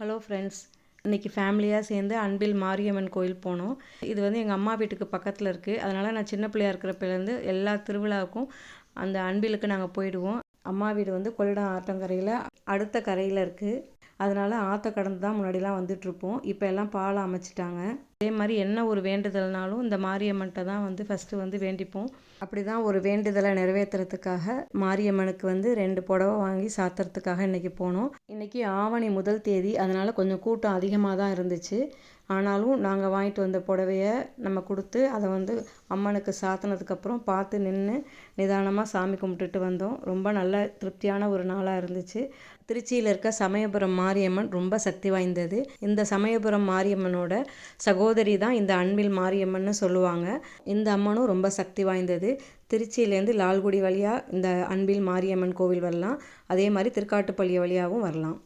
Hello friends இன்றைக்கி ஃபேமிலியாக சேர்ந்து அன்பில் மாரியம்மன் கோயில் போனோம். இது வந்து எங்கள் அம்மா வீட்டுக்கு பக்கத்தில் இருக்குது அதனால் நான் சின்ன பிள்ளையா இருக்கிறப்பிலேருந்து எல்லா திருவிழாவுக்கும் அந்த அன்பிலுக்கு நாங்கள் போயிடுவோம். அம்மா வீடு வந்து கொள்ளிடம் ஆற்றங்கரையில் அடுத்த கரையில் இருக்குது அதனால் ஆற்ற கடந்து தான் முன்னாடிலாம் வந்துட்டுருப்போம். இப்போ எல்லாம் பாலம் அமைச்சிட்டாங்க. அதே மாதிரி என்ன ஒரு வேண்டுதல்னாலும் இந்த மாரியம்மன்கிட்ட தான் வந்து ஃபஸ்ட்டு வந்து வேண்டிப்போம். அப்படி தான் ஒரு வேண்டுதலை நிறைவேற்றுறதுக்காக மாரியம்மனுக்கு வந்து ரெண்டு புடவை வாங்கி சாத்துறதுக்காக இன்றைக்கி போனோம். இன்றைக்கி ஆவணி முதல் தேதி. அதனால் கொஞ்சம் கூட்டம் அதிகமாக தான் இருந்துச்சு. ஆனாலும் நாங்கள் வாங்கிட்டு வந்த புடவைய நம்ம கொடுத்து அதை வந்து அம்மனுக்கு சாத்தினதுக்கப்புறம் பார்த்து நின்று நிதானமாக சாமி கும்பிட்டுட்டு வந்தோம். ரொம்ப நல்ல திருப்தியான ஒரு நாளாக இருந்துச்சு. திருச்சியில் இருக்க சமயபுரம் மாரியம்மன் ரொம்ப சக்தி வாய்ந்தது. இந்த சமயபுரம் மாரியம்மனோட சகோதரி தான் இந்த அன்பில் மாரியம்மன்னு சொல்லுவாங்க. இந்த அம்மனும் ரொம்ப சக்தி வாய்ந்தது. திருச்சியிலேருந்து லால்குடி வழியாக இந்த அன்பில் மாரியம்மன் கோவில் வரலாம். அதே மாதிரி திருக்காட்டுப்பள்ளி வழியாகவும் வரலாம்.